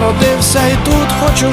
Народився і тут хочу